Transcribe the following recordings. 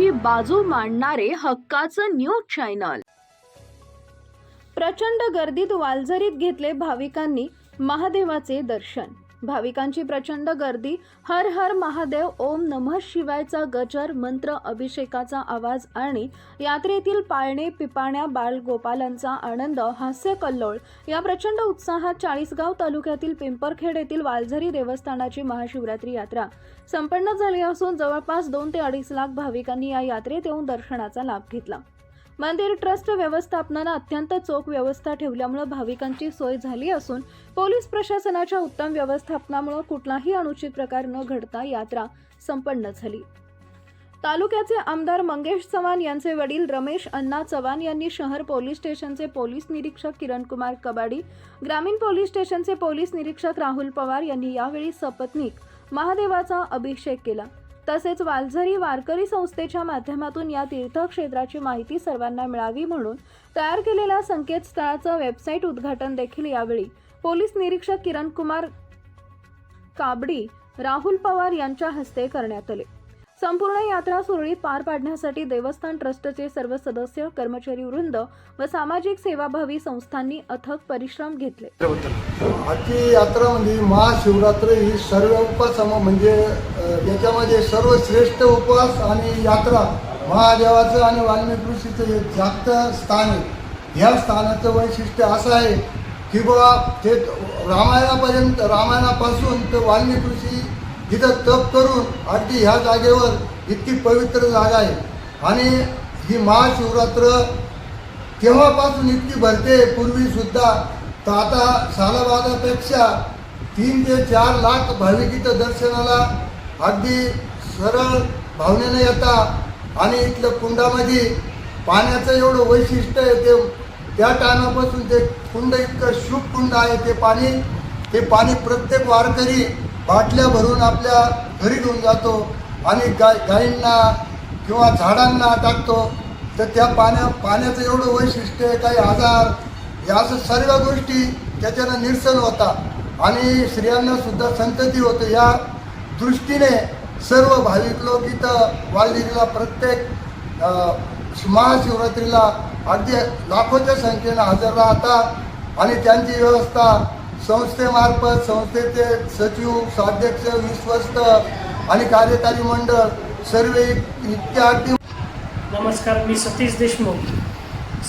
भाविकांची बाजू मांडणारे हक्काचं न्यूज चॅनल. प्रचंड गर्दीत वालझरीत घेतले भाविकांनी महादेवाचे दर्शन. भाविकांची प्रचंड गर्दी. हर हर महादेव ओम नमः शिवायचा गजर मंत्र अभिषेकाचा आवाज आणि यात्रेतील पाळणे पिपाण्या बालगोपालांचा आनंद हास्य कल्लोळ. या प्रचंड उत्साहात चाळीसगाव तालुक्यातील पिंपरखेड येथील वालझरी देवस्थानाची महाशिवरात्री यात्रा संपन्न झाली असून जवळपास दोन ते अडीच लाख भाविकांनी या यात्रेत येऊन दर्शनाचा लाभ घेतला. मंदिर ट्रस्ट व्यवस्थापनानं अत्यंत चोख व्यवस्था ठेवल्यामुळे भाविकांची सोय झाली असून पोलीस प्रशासनाच्या उत्तम व्यवस्थापनामुळे कुठलाही अनुचित प्रकार न घडता यात्रा संपन्न झाली. तालुक्याचे आमदार मंगेश चव्हाण यांचे वडील रमेश अण्णा चव्हाण यांनी शहर पोलीस स्टेशनचे पोलीस निरीक्षक किरणकुमार कबाडी ग्रामीण पोलीस स्टेशनचे पोलीस निरीक्षक राहुल पवार यांनी यावेळी सपत्नीक महादेवाचा अभिषेक केला. तसेच वालझरी वारकरी संस्थेच्या माध्यमातून या तीर्थक्षेत्राची माहिती सर्वांना मिळावी म्हणून तयार केलेल्या संकेतस्थळाचं वेबसाईट उद्घाटन देखील यावेळी. पोलीस निरीक्षक किरण कुमार काबडी राहुल पवार यांच्या हस्ते करण्यात आले. संपूर्ण यात्रा सुरळीत पार पाडण्यासाठी देवस्थान ट्रस्टचे सर्व सदस्य कर्मचारी वृंद व सामाजिक सेवाभावी संस्थांनी अथक परिश्रम घेतले. आजची यात्रा म्हणजे महाशिवरात्र ही सर्व उपासम म्हणजे याच्यामध्ये सर्वश्रेष्ठ उपवास आणि यात्रा महादेवाचं आणि वाल्मिकी ऋषीचं हे जास्त स्थान आहे. ह्या स्थानाचं वैशिष्ट्य असं आहे की बाबा ते रामायणापर्यंत रामायणापासून तर वाल्मिकी ऋषी इथं तप करून अगदी ह्या जागेवर इतकी पवित्र जागा आहे. आणि ही महाशिवरात्र तेव्हापासून इतकी भरते पूर्वीसुद्धा. तर आता सालाबादापेक्षा तीन ते चार लाख भाविक इथं दर्शनाला अगदी सरळ भावनेनं येतात आणि इथलं कुंडामध्ये पाण्याचं एवढं वैशिष्ट्य आहे ते त्या टायमापासून ते कुंड इतकं शुभ कुंड आहे ते पाणी. ते पाणी प्रत्येक वारकरी बाटल्या भरून आपल्या घरी घेऊन जातो आणि गाय गायींना किंवा झाडांना टाकतो. तर त्या पाण्या पाण्याचं एवढं वैशिष्ट्य आहे काही आजार या असं सर्व गोष्टी त्याच्यानं निरसन होतात आणि स्त्रियांना सुद्धा संतती होतं. या दृष्टीने सर्व भाविक लोक इथं वालदिरीला प्रत्येक महाशिवरात्रीला अगदी लाखोच्या संख्येनं हजर राहतात आणि त्यांची व्यवस्था संस्थेमार्फत संस्थेचे सचिव स्वाध्यक्ष विश्वस्त आणि कार्यकारी मंडळ सर्व इत्यादी नमस्कार मी सतीश देशमुख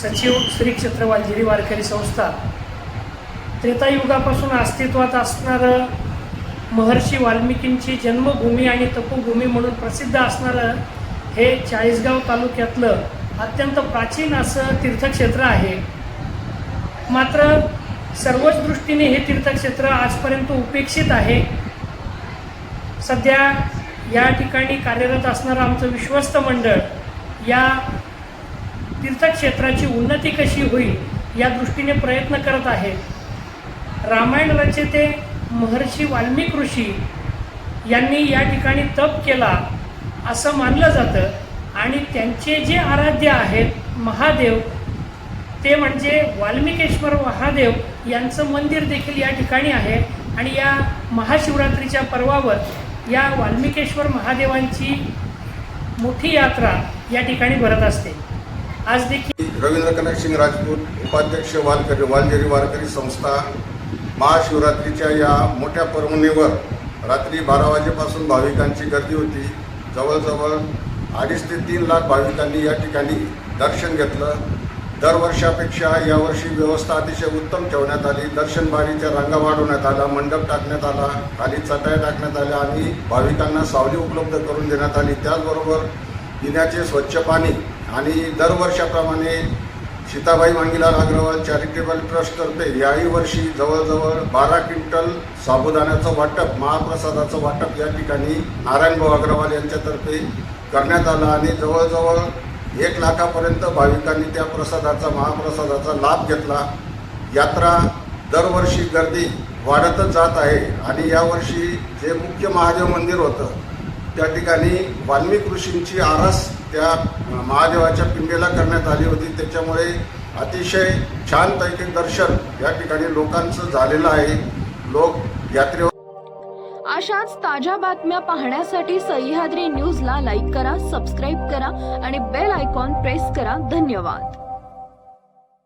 सचिव श्री क्षेत्र वालगिरी वारकरी संस्था. त्रेतायुगापासून अस्तित्वात असणारं महर्षी वाल्मिकींची जन्मभूमी आणि तपोभूमी म्हणून प्रसिद्ध असणारं हे चाळीसगाव तालुक्यातलं अत्यंत प्राचीन असं तीर्थक्षेत्र आहे. मात्र सर्वच दृष्टीने हे तीर्थक्षेत्र आजपर्यंत उपेक्षित आहे. सध्या या ठिकाणी कार्यरत असणारं आमचं विश्वस्त मंडळ या तीर्थक्षेत्राची उन्नती कशी होईल या दृष्टीने प्रयत्न करत आहे. रामायण रचेते महर्षी वाल्मिक ऋषी यांनी या ठिकाणी तप केला असं मानलं जातं. आणि त्यांचे जे आराध्य आहेत महादेव ते म्हणजे वाल्मिकेश्वर महादेव यांचं मंदिर देखील या ठिकाणी आहे. आणि या महाशिवरात्रीच्या पर्वावर या वाल्मिकेश्वर महादेवांची मोठी यात्रा या ठिकाणी भरत असते. आज देखील रवींद्र कनक सिंग राजपूत उपाध्यक्ष वालकरी वालजेरी वारकरी संस्था महाशिवरात्रीच्या या मोठ्या पर्वणीवर रात्री बारा वाजेपासून भाविकांची गर्दी होती. जवळजवळ अडीच ते तीन लाख भाविकांनी या ठिकाणी दर्शन घेतलं. दरवर्षापेक्षा यावर्षी व्यवस्था अतिशय उत्तम ठेवण्यात आली. दर्शनबारीच्या रांगा वाढवण्यात आला मंडप टाकण्यात आला खाली चटाया टाकण्यात आल्या आणि भाविकांना सावली उपलब्ध करून देण्यात आली. त्याचबरोबर पिण्याचे स्वच्छ पाणी आणि दरवर्षाप्रमाणे सीताबाई मांगीलाल अग्रवाल चॅरिटेबल ट्रस्टतर्फे याही वर्षी जवळजवळ बारा क्विंटल साबुदाण्याचं वाटप महाप्रसादाचं वाटप या ठिकाणी नारायणभाऊ अग्रवाल यांच्यातर्फे करण्यात आलं आणि जवळजवळ एक लाखापर्यंत भाविकांनी त्या प्रसादाचा महाप्रसादाचा लाभ घेतला. यात्रा दरवर्षी गर्दी वाढतच जात आहे आणि यावर्षी जे मुख्य महादेव मंदिर होतं त्या ठिकाणी वाल्मिक ऋषींची आरस त्या महादेवाच्या पिंडेला करण्यात आली होती. त्याच्यामुळे अतिशय छानपैकी दर्शन या ठिकाणी लोकांचं झालेलं आहे. लोक यात्रेवर अशाच ताज्या बातम्या पाहण्यासाठी सह्याद्री न्यूजला लाईक करा सबस्क्राईब करा आणि बेल आयकॉन प्रेस करा. धन्यवाद.